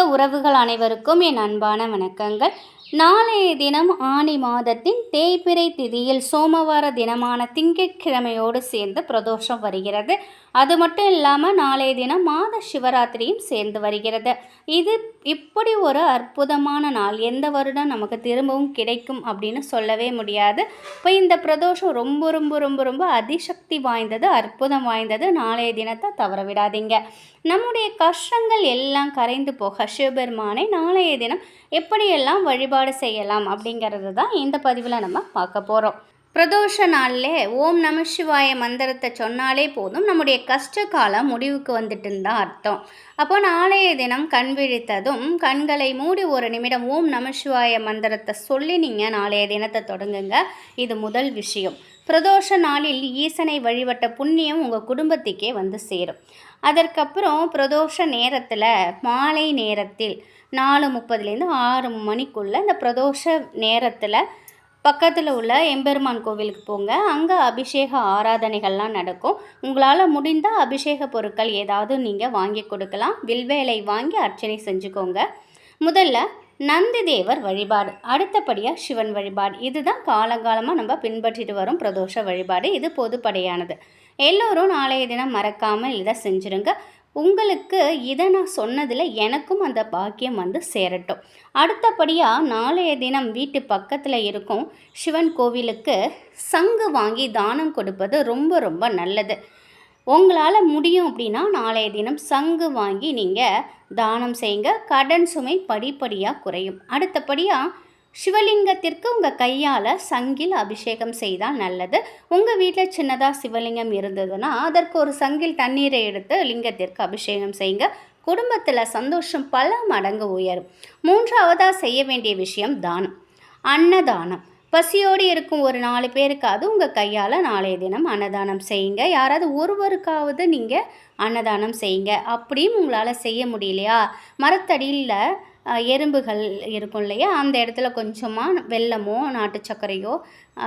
ஆன்மீக உறவுகள் அனைவருக்கும் என் அன்பான வணக்கங்கள். நாளைய தினம் ஆணி மாதத்தின் தேய்பிறை திதியில் சோமவார தினமான திங்கட்கிழமையோடு சேர்ந்து பிரதோஷம் வருகிறது. அது மட்டும் இல்லாமல் நாளைய தினம் மாத சிவராத்திரியும் சேர்ந்து வருகிறது. இது இப்படி ஒரு அற்புதமான நாள். எந்த வருடம் நமக்கு திரும்பவும் கிடைக்கும் அப்படின்னு சொல்லவே முடியாது. இப்போ இந்த பிரதோஷம் ரொம்ப ரொம்ப ரொம்ப ரொம்ப அதிசக்தி வாய்ந்தது அற்புதம் வாய்ந்தது. நாளைய தினத்தை தவற விடாதீங்க. நம்முடைய கஷ்டங்கள் எல்லாம் கரைந்து போக சிவபெருமானை நாளைய தினம் எப்படியெல்லாம் வழிபாடு செய்யலாம் அப்படிங்கிறது தான் இந்த பதிவில் நம்ம பார்க்க போகிறோம் பிரதோஷ நாளில் ஓம் நம சிவாய மந்திரத்தை சொன்னாலே போதும். நம்முடைய கஷ்ட காலம் முடிவுக்கு வந்துட்டுன்னு தான் அர்த்தம். அப்போ நாளைய தினம் கண் விழித்ததும் கண்களை மூடி ஒரு நிமிடம் ஓம் நம சிவாய மந்திரத்தை சொல்லி நீங்கள் நாளைய தினத்தை தொடங்குங்க. இது முதல் விஷயம். பிரதோஷ நாளில் ஈசனை வழிபட்ட புண்ணியம் உங்கள் குடும்பத்துக்கே வந்து சேரும். அதற்கப்புறம் பிரதோஷ நேரத்தில் மாலை நேரத்தில் நாலு முப்பதுலேருந்து ஆறு மணிக்குள்ளே இந்த பிரதோஷ நேரத்தில் பக்கத்தில் உள்ள எம்பெருமான் கோவிலுக்கு போங்க. அங்கே அபிஷேக ஆராதனைகள்லாம் நடக்கும். உங்களால் முடிந்த அபிஷேக பொருட்கள் ஏதாவது நீங்கள் வாங்கி கொடுக்கலாம். வில்வேலை வாங்கி அர்ச்சனை செஞ்சுக்கோங்க. முதல்ல நந்தி தேவர் வழிபாடு. அடுத்தபடியாக சிவன் வழிபாடு. இதுதான் காலங்காலமாக நம்ம பின்பற்றிட்டு வரும் பிரதோஷ வழிபாடு. இது பொதுப்படையானது. எல்லோரும் நாளைய தினம் மறக்காமல் இதை செஞ்சுருங்க. உங்களுக்கு இதை நான் சொன்னதில் எனக்கும் அந்த பாக்கியம் வந்து சேரட்டும். அடுத்தபடியாக நாளைய தினம் வீட்டு பக்கத்தில் இருக்கும் சிவன் கோவிலுக்கு சங்கு வாங்கி தானம் கொடுப்பது ரொம்ப ரொம்ப நல்லது. உங்களால் முடியும் அப்படின்னா நாளைய தினம் சங்கு வாங்கி நீங்கள் தானம் செய்யுங்க. கடன் சுமை படிப்படியாக குறையும். அடுத்தபடியாக சிவலிங்கத்திற்கு உங்கள் கையால் சங்கில் அபிஷேகம் செய்தால் நல்லது. உங்கள் வீட்டில் சின்னதாக சிவலிங்கம் இருந்ததுன்னா அதற்கு ஒரு சங்கில் தண்ணீரை எடுத்து லிங்கத்திற்கு அபிஷேகம் செய்யுங்க. குடும்பத்தில் சந்தோஷம் பல மடங்கு உயரும். மூன்றாவதாக செய்ய வேண்டிய விஷயம் தானம். அன்னதானம். பசியோடு இருக்கும் ஒரு நாலு பேருக்காவது உங்கள் கையால் நாளைய தினம் அன்னதானம் செய்யுங்க. யாராவது ஒருவருக்காவது நீங்கள் அன்னதானம் செய்யுங்க. அப்படியும் உங்களால் செய்ய முடியலையா? மரத்தடியில் எறும்புகள் இருக்கும் இல்லையா? அந்த இடத்துல கொஞ்சமாக வெள்ளமோ நாட்டு சர்க்கரையோ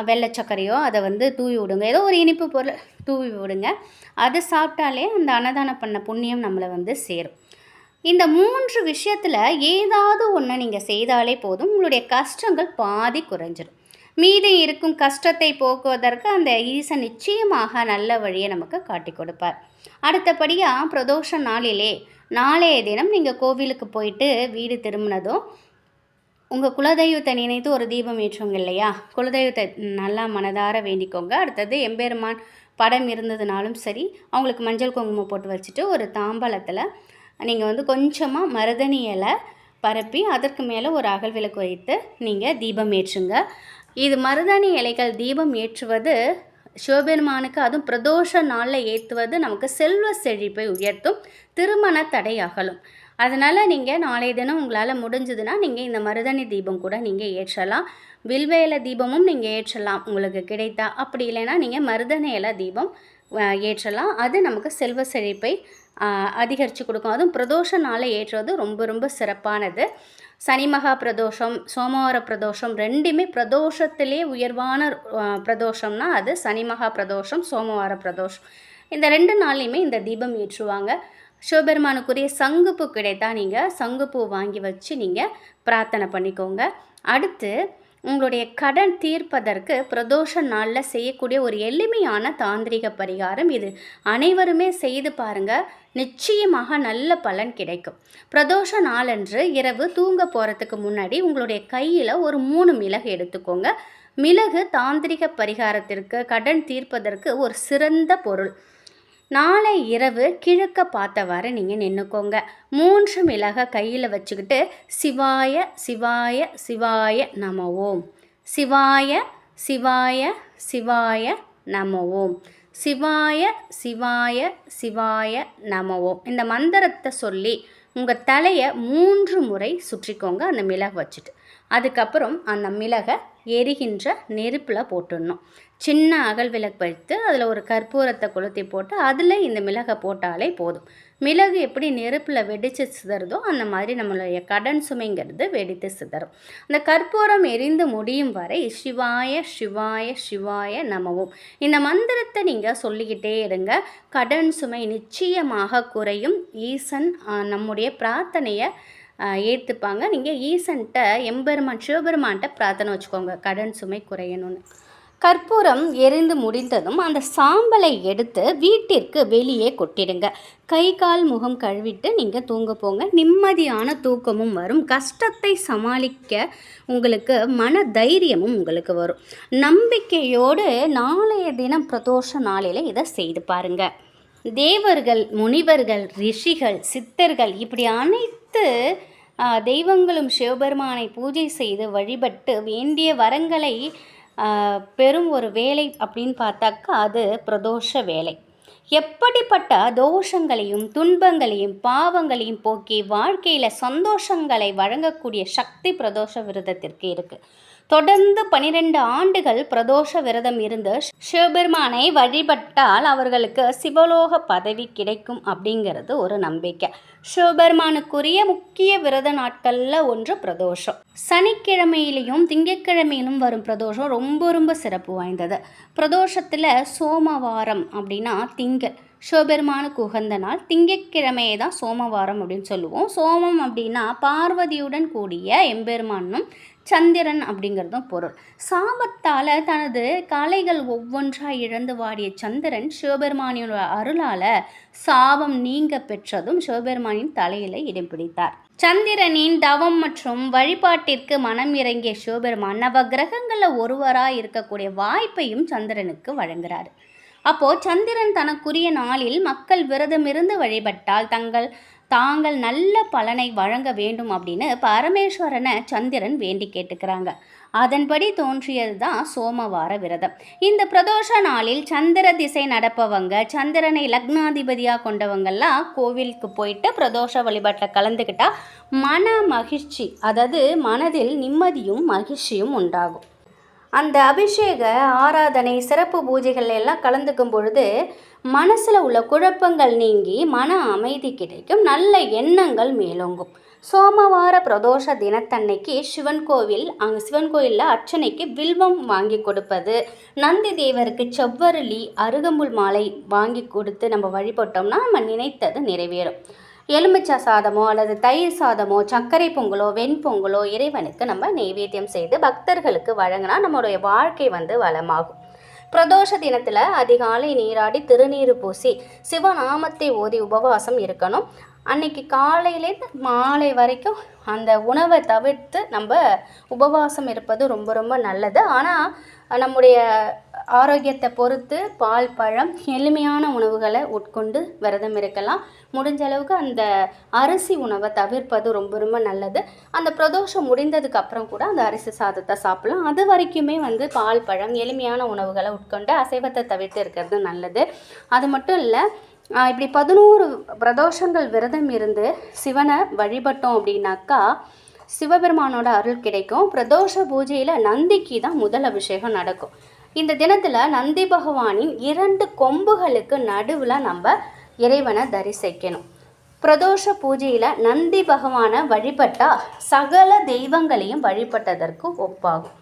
வெள்ளை சர்க்கரையோ அதை வந்து தூவி விடுங்க. ஏதோ ஒரு இனிப்பு பொருள் தூவி விடுங்க. அது சாப்பிட்டாலே அந்த அன்னதானம் பண்ண புண்ணியம் நம்மளை வந்து சேரும். இந்த மூன்று விஷயத்தில் ஏதாவது ஒன்று நீங்கள் செய்தாலே போதும். உங்களுடைய கஷ்டங்கள் பாதி குறைஞ்சிடும் மீதி இருக்கும் கஷ்டத்தை போக்குவதற்கு அந்த ஈசன் நிச்சயமாக நல்ல வழியை நமக்கு காட்டி கொடுப்பார். அடுத்தபடியாக பிரதோஷ நாளிலே நாளைய தினம் நீங்கள் கோவிலுக்கு போயிட்டு வீடு திரும்பினதும் உங்கள் குலதெய்வத்தை நினைத்து ஒரு தீபம் ஏற்றுவோங்க இல்லையா? குலதெய்வத்தை நல்லா மனதார வேண்டிக்கோங்க. அடுத்தது எம்பெருமான் படம் இருந்ததுனாலும் சரி அவங்களுக்கு மஞ்சள் குங்குமம் போட்டு வச்சுட்டு ஒரு தாம்பாளத்தில் நீங்கள் வந்து கொஞ்சமாக மருதணி இலை பரப்பி அதற்கு மேலே ஒரு அகல் விளக்கு வைத்து நீங்கள் தீபம் ஏற்றுங்க. இது மருதாணி இலைகள் தீபம் ஏற்றுவது சிவபெருமானுக்கு அதுவும் பிரதோஷ நாளில் ஏற்றுவது நமக்கு செல்வ செழிப்பை உயர்த்தும் திருமண தடை அகலும் அதனால் நீங்கள் நாளைய தினம் உங்களால் முடிஞ்சதுன்னா நீங்கள் இந்த மருதாணி தீபம் கூட நீங்கள் ஏற்றலாம். வில்வேல தீபமும் நீங்கள் ஏற்றலாம். உங்களுக்கு கிடைத்தா அப்படி இல்லைன்னா நீங்கள் மருதாணி இலை தீபம் ஏற்றலாம். அது நமக்கு செல்வ செழிப்பை அதிகரித்து கொடுக்கும். அதுவும் பிரதோஷ நாளை ஏற்றுவது ரொம்ப ரொம்ப சிறப்பானது. சனி மகா பிரதோஷம் சோமவார பிரதோஷம் ரெண்டுமே பிரதோஷத்திலே உயர்வான பிரதோஷம்னா அது சனி மகா பிரதோஷம் சோமவார பிரதோஷம். இந்த ரெண்டு நாள்லையுமே இந்த தீபம் ஏற்றுவாங்க. சிவபெருமானுக்குரிய சங்குப்பூ கிடைத்தா நீங்கள் சங்குப்பூ வாங்கி வச்சு நீங்கள் பிரார்த்தனை பண்ணிக்கோங்க. அடுத்து உங்களுடைய கடன் தீர்ப்பதற்கு பிரதோஷ நாளில் செய்யக்கூடிய ஒரு எளிமையான தாந்திரிக பரிகாரம் இது. அனைவருமே செய்து பாருங்கள் நிச்சயமாக நல்ல பலன் கிடைக்கும். பிரதோஷ நாளன்று இரவு தூங்க போகிறதுக்கு முன்னாடி உங்களுடைய கையில் ஒரு மூணு மிளகு எடுத்துக்கோங்க. மிளகு தாந்திரிக பரிகாரத்திற்கு கடன் தீர்ப்பதற்கு ஒரு சிறந்த பொருள். நாளை இரவு கிழக்க பார்த்தவாறு நீங்கள் நின்றுக்கோங்க மூன்று மிளகை கையில் வச்சுக்கிட்டு சிவாய சிவாய சிவாய நம ஓம் சிவாய சிவாய சிவாய நம ஓம் சிவாய சிவாய சிவாய நம ஓம் இந்த மந்திரத்தை சொல்லி உங்கள் தலையை மூன்று முறை சுற்றிக்கோங்க அந்த மிளகு வச்சுட்டு. அதுக்கப்புறம் அந்த மிளகை எரிகின்ற நெருப்பில் போட்டுடணும். சின்ன அகல் விளக்கு வைத்து அதில் ஒரு கற்பூரத்தை கொளுத்தி போட்டு அதில் இந்த மிளகை போட்டாலே போதும். மிளகு எப்படி நெருப்பில் வெடித்து சிதறதோ அந்த மாதிரி நம்மளுடைய கடன் சுமைங்கிறது வெடித்து சிதறும். அந்த கற்பூரம் எரிந்து முடியும் வரை சிவாய சிவாய சிவாய நமவும். இந்த மந்திரத்தை நீங்கள் சொல்லிக்கிட்டே இருங்க. கடன் சுமை நிச்சயமாக குறையும். ஈசன் நம்முடைய பிரார்த்தனையை ஏற்றுப்பாங்க நீங்கள் ஈசன்ட்ட எம்பெருமான் சிவபெருமான்கிட்ட பிரார்த்தனை வச்சுக்கோங்க. கடன் சுமை குறையணும்னு. கற்பூரம் எரிந்து முடிந்ததும் அந்த சாம்பலை எடுத்து வீட்டிற்கு வெளியே கொட்டிடுங்க. கை கால் முகம் கழுவிட்டு நீங்கள் தூங்க போங்க. நிம்மதியான தூக்கமும் வரும். கஷ்டத்தை சமாளிக்க உங்களுக்கு மன தைரியமும் உங்களுக்கு வரும். நம்பிக்கையோடு நாளைய தினம் பிரதோஷ நாளில் இதை செய்து பாருங்கள் தேவர்கள் முனிவர்கள் ரிஷிகள் சித்தர்கள் இப்படி அனைத்து தெய்வங்களும் சிவபெருமானை பூஜை செய்து வழிபட்டு வேண்டிய வரங்களை பெறும் பெரும் ஒரு வேலை அப்படின்னு பார்த்தாக்கா அது பிரதோஷ வேலை. எப்படிப்பட்ட தோஷங்களையும் துன்பங்களையும் பாவங்களையும் போக்கி வாழ்க்கையில் சந்தோஷங்களை வழங்கக்கூடிய சக்தி பிரதோஷ விரதத்திற்கு இருக்குது தொடர்ந்து பனிரெண்டு ஆண்டுகள் பிரதோஷ விரதம் இருந்து சிவபெருமானை வழிபட்டால் அவர்களுக்கு சிவலோக பதவி கிடைக்கும் அப்படிங்கிறது ஒரு நம்பிக்கை. சிவபெருமானுக்குரிய முக்கிய விரத நாட்களில் ஒன்று பிரதோஷம். சனிக்கிழமையிலையும் திங்கட்கிழமையிலும் வரும் பிரதோஷம் ரொம்ப ரொம்ப சிறப்பு வாய்ந்தது. பிரதோஷத்தில் சோமவாரம் அப்படின்னா திங்கள். சிவபெருமானுக்கு உகந்த நாள் திங்கட்கிழமையை தான் சோமவாரம் அப்படின்னு சொல்லுவோம். சோமம் அப்படின்னா பார்வதியுடன் கூடிய எம்பெருமானும் சந்திரன் அப்படிங்கிறதும் பொருள். சாபத்தால் தனது கலைகள் ஒவ்வொன்றாக இழந்து வாடிய சந்திரன் சிவபெருமானியோட அருளால் சாபம் நீங்க பெற்றதும் சிவபெருமானின் தலையில இடம் பிடித்தார். சந்திரனின் தவம் மற்றும் வழிபாட்டிற்கு மனம் இறங்கிய சிவபெருமான் நவ கிரகங்களில் ஒருவராக இருக்கக்கூடிய வாய்ப்பையும் சந்திரனுக்கு வழங்குகிறார் அப்போது சந்திரன் தனக்குரிய நாளில் மக்கள் விரதமிருந்து வழிபட்டால் தங்கள் தாங்கள் நல்ல பலனை வழங்க வேண்டும் அப்படின்னு பரமேஸ்வரனை சந்திரன் வேண்டி கேட்டுக்கிறாங்க. அதன்படி தோன்றியது தான் சோமவார விரதம். இந்த பிரதோஷ நாளில் சந்திர திசை நடப்பவங்க சந்திரனை லக்னாதிபதியாக கொண்டவங்கெல்லாம் கோவிலுக்கு போயிட்டு பிரதோஷ வழிபாட்டில் கலந்துக்கிட்டால் மன மகிழ்ச்சி அதாவது மனதில் நிம்மதியும் மகிழ்ச்சியும் உண்டாகும். அந்த அபிஷேக ஆராதனை சிறப்பு பூஜைகள் எல்லாம் கலந்துக்கும் பொழுது மனசில் உள்ள குழப்பங்கள் நீங்கி மன அமைதி கிடைக்கும் நல்ல எண்ணங்கள் மேலோங்கும். சோமவார பிரதோஷ தினத்தன்னைக்கு சிவன் கோவில் அங்கே சிவன் கோயிலில் அர்ச்சனைக்கு வில்வம் வாங்கி கொடுப்பது நந்தி தேவருக்கு செவ்வரளி அருகம்புல் மாலை வாங்கி கொடுத்து நம்ம வழிபட்டோம்னா நம்ம நினைத்தது நிறைவேறும். எலுமிச்சை சாதமோ அல்லது தயிர் சாதமோ சர்க்கரை பொங்கலோ வெண்பொங்கலோ இறைவனுக்கு நம்ம நெய்வேத்தியம் செய்து பக்தர்களுக்கு வழங்கினா நம்மளுடைய வாழ்க்கை வந்து வளமாகும். பிரதோஷ தினத்தில் அதிகாலை நீராடி திருநீர் பூசி சிவநாமத்தை ஓதி உபவாசம் இருக்கணும். அன்னைக்கு காலையிலேருந்து மாலை வரைக்கும் அந்த உணவை தவிர்த்து நம்ம உபவாசம் இருப்பது ரொம்ப ரொம்ப நல்லது. ஆனால் நம்முடைய ஆரோக்கியத்தை பொறுத்து பால் பழம் எளிமையான உணவுகளை உட்கொண்டு விரதம் இருக்கலாம். முடிஞ்ச அளவுக்கு அந்த அரிசி உணவை தவிர்ப்பது ரொம்ப ரொம்ப நல்லது. அந்த பிரதோஷம் முடிந்ததுக்கு அப்புறம் கூட அந்த அரிசி சாதத்தை சாப்பிடலாம். அது வரைக்குமே வந்து பால் பழம் எளிமையான உணவுகளை உட்கொண்டு அசைவத்தை தவிர்த்து இருக்கிறது நல்லது. அது மட்டும் இல்லை இப்படி பதினோரு பிரதோஷங்கள் விரதம் இருந்து சிவனை வழிபட்டோம் அப்படின்னாக்கா சிவபெருமானோட அருள் கிடைக்கும். பிரதோஷ பூஜையில் நந்திக்கு தான் முதல் அபிஷேகம் நடக்கும். இந்த தினத்தில் நந்தி பகவானின் இரண்டு கொம்புகளுக்கு நடுவில் நம்ம இறைவனை தரிசிக்கணும். பிரதோஷ பூஜையில் நந்தி பகவானை வழிபட்டால் சகல தெய்வங்களையும் வழிபட்டதற்கு ஒப்பாகும்.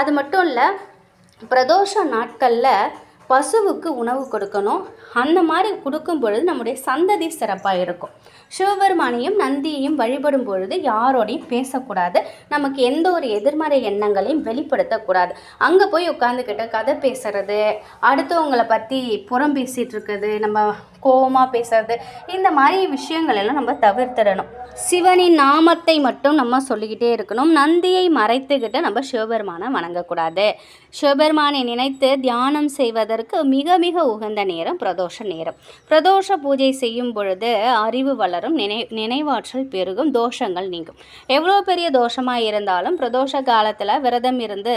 அது மட்டும் இல்லை பிரதோஷ நாட்களில் பசுவுக்கு உணவு கொடுக்கணும். அந்த மாதிரி கொடுக்கும் பொழுது நம்முடைய சந்ததி சிறப்பாக இருக்கும். சிவபெருமானையும் நந்தியையும் வழிபடும் பொழுது யாரோடையும் பேசக்கூடாது. நமக்கு எந்த ஒரு எதிர்மறை எண்ணங்களையும் வெளிப்படுத்தக்கூடாது. அங்கே போய் உட்காந்துக்கிட்டு கதை பேசுறது அடுத்தவங்களை பற்றி புறம் பேசிகிட்டு இருக்குது நம்ம கோபமாக பேசுறது. இந்த மாதிரி விஷயங்கள் எல்லாம் நம்ம தவிர்த்திடணும். சிவனின் நாமத்தை மட்டும் நம்ம சொல்லிக்கிட்டே இருக்கணும். நந்தியை மறைத்துக்கிட்டு நம்ம சிவபெருமானை வணங்கக்கூடாது. சிவபெருமானை நினைத்து தியானம் செய்வதற்கு மிக மிக உகந்த நேரம் பிரதோஷ நேரம். பிரதோஷ பூஜை செய்யும் பொழுது அறிவு வளரும் நினை நினைவாற்றல் பெருகும் தோஷங்கள் நீங்கும். எவ்வளோ பெரிய தோஷமாக இருந்தாலும் பிரதோஷ காலத்தில் விரதம் இருந்து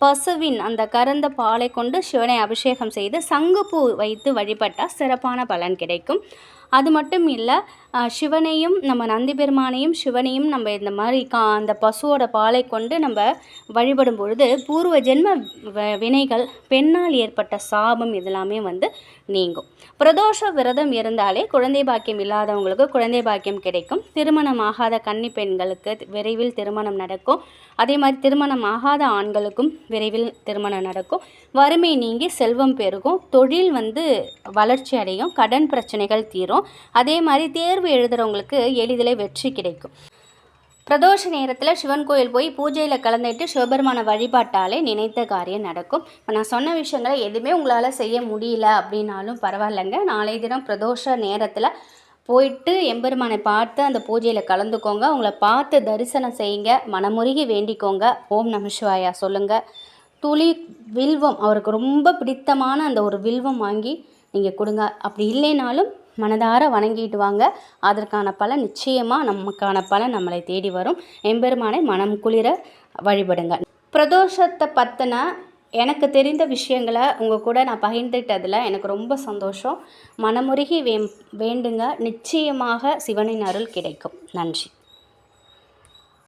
பசுவின் அந்த கறந்த பாலை கொண்டு சிவனை அபிஷேகம் செய்து சங்குப்பூ வைத்து வழிபட்டால் சிறப்பான பலன் கிடைக்கும். அது மட்டும் இல்லை சிவனையும் நம்ம நந்தி பெருமானையும் சிவனையும் நம்ம இந்த மாதிரி கா அந்த பசுவோட பாலை கொண்டு நம்ம வழிபடும் பொழுது பூர்வ ஜென்ம வ- வினைகள் பெண்ணால் ஏற்பட்ட சாபம் இதெல்லாமே வந்து நீங்கும். பிரதோஷ விரதம் இருந்தாலே குழந்தை பாக்கியம் இல்லாதவங்களுக்கு குழந்தை பாக்கியம் கிடைக்கும். திருமணம் ஆகாத கன்னி பெண்களுக்கு விரைவில் திருமணம் நடக்கும். அதே மாதிரி திருமணம் ஆகாத ஆண்களுக்கும் விரைவில் திருமணம் நடக்கும். வறுமை நீங்கி செல்வம் பெருகும். தொழில் வந்து வளர்ச்சி அடையும். கடன் பிரச்சனைகள் தீரும். அதே மாதிரி தேர்வு எழுதுகிறவங்களுக்கு எளிதில் வெற்றி கிடைக்கும். பிரதோஷ நேரத்தில் சிவன் கோயில் போய் பூஜையில் கலந்துட்டு சிவபெருமான வழிபாட்டாலே நினைத்த காரியம் நடக்கும். இப்போ நான் சொன்ன விஷயங்களை எதுவுமே உங்களால் செய்ய முடியல அப்படின்னாலும் பரவாயில்லைங்க. நாளை தினம் பிரதோஷ நேரத்தில் போயிட்டு எம்பெருமானை பார்த்து அந்த பூஜையில் கலந்துக்கோங்க. உங்களை பார்த்து தரிசனம் செய்யுங்க. மனமுருகி வேண்டிக்கோங்க. ஓம் நம சிவாயா சொல்லுங்கள் துளி வில்வம் அவருக்கு ரொம்ப பிடித்தமான அந்த ஒரு வில்வம் வாங்கி நீங்கள் கொடுங்க. அப்படி இல்லைனாலும் மனதார வணங்கிட்டு வாங்க. அதற்கான பலன் நிச்சயமாக நமக்கான பலன் நம்மளை தேடி வரும். எம்பெருமானை மனம் குளிர வழிபடுங்க பிரதோஷத்தை பற்றின எனக்கு தெரிந்த விஷயங்களை உங்கள் கூட நான் பகிர்ந்துட்டதில் எனக்கு ரொம்ப சந்தோஷம். மனமுருகி வே வேண்டுங்க. நிச்சயமாக சிவனின் அருள் கிடைக்கும். நன்றி.